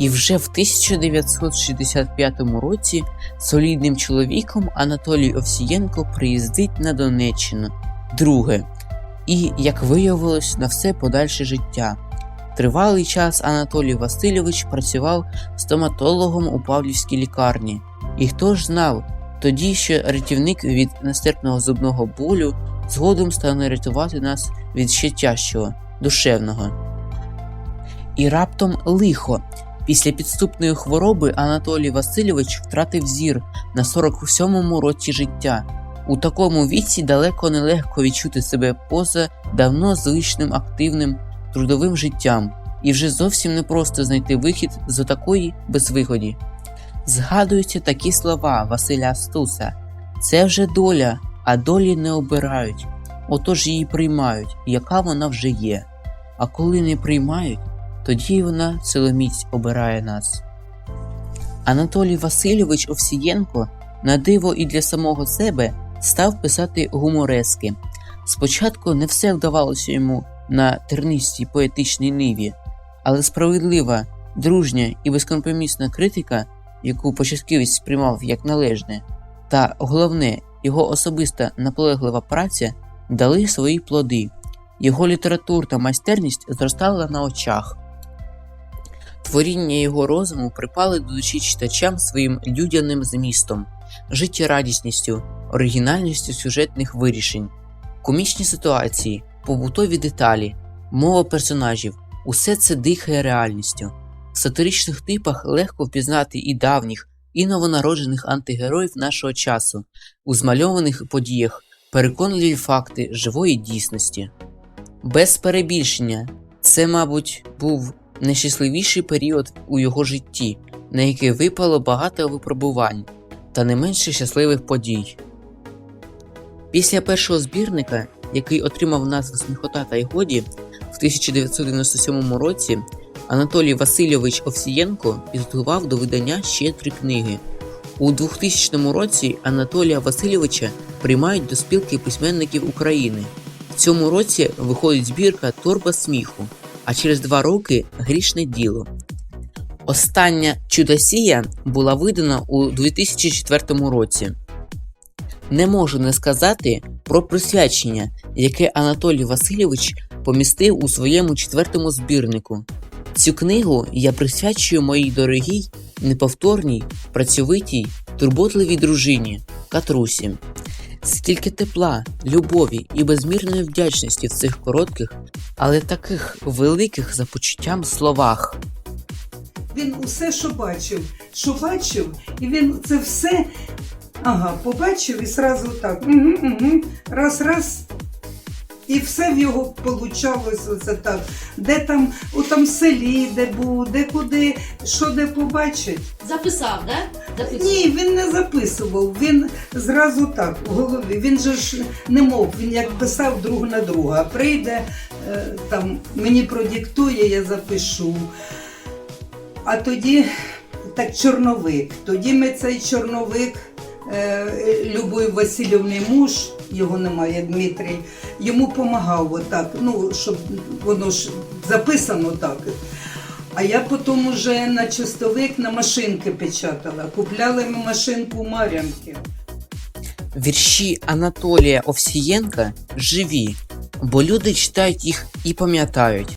І вже в 1965 році солідним чоловіком Анатолій Овсієнко приїздить на Донеччину. Друге. І, як виявилось, на все подальше життя. Тривалий час Анатолій Васильович працював стоматологом у Павлівській лікарні. І хто ж знав, тоді ще рятівник від нестерпного зубного болю згодом стане рятувати нас від ще тяжчого, душевного. І раптом лихо. Після підступної хвороби Анатолій Васильович втратив зір на 47-му році життя. У такому віці далеко не легко відчути себе поза давно звичним активним трудовим життям, і вже зовсім непросто знайти вихід з отакої безвиході. Згадуються такі слова Василя Стуса: це вже доля, а долі не обирають, отож її приймають, яка вона вже є. А коли не приймають, тоді вона силоміць обирає нас. Анатолій Васильович Овсієнко на диво і для самого себе став писати гуморески. Спочатку не все вдавалося йому на тернистій поетичній ниві, але справедлива, дружня і безкомпромісна критика, яку початківець сприймав як належне, та головне, його особиста наполеглива праця дали свої плоди. Його літературна майстерність зростала на очах. Творіння його розуму припали до душі читачам своїм людяним змістом, життєрадісністю, оригінальністю сюжетних вирішень, комічні ситуації, побутові деталі, мова персонажів усе це дихає реальністю. В сатиричних типах легко впізнати і давніх, і новонароджених антигероїв нашого часу, у змальованих подіях, переконливі факти живої дійсності. Без перебільшення, це, мабуть, був найщасливіший період у його житті, на який випало багато випробувань та не менше щасливих подій. Після першого збірника, який отримав назву Сміхота та й годі, в 1997 році Анатолій Васильович Овсієнко підготував до видання ще три книги. У 2000 році Анатолія Васильовича приймають до спілки письменників України. В цьому році виходить збірка Торба сміху, а через два роки Грішне діло. Остання Чудосія була видана у 2004 році. Не можу не сказати про присвячення, яке Анатолій Васильович помістив у своєму четвертому збірнику. Цю книгу я присвячую моїй дорогій, неповторній, працьовитій, турботливій дружині Катрусі. Скільки тепла, любові і безмірної вдячності в цих коротких, але таких великих за почуттям словах. Він усе, що бачив, що бачив, і він це все ага, побачив і зразу так. Угу, угу, раз, раз. І все в його получалось оце так. Де там, у там селі, де був, де куди, що де побачить. Записав, да? Записав. Ні, він не записував, він зразу так в голові. Він же ж не мов, він як писав друг на друга. Прийде, е, там мені продиктує, я запишу. А тоді так чорновик. Тоді ми цей чорновик. Е, Любої Васильівни муж, його немає, Дмитрій, йому допомагав отак, ну, щоб воно ж записано так. А я потім уже на чистовик на машинки печатала. Купляли ми машинку у Мар'янки. Вірші Анатолія Овсієнка живі, бо люди читають їх і пам'ятають.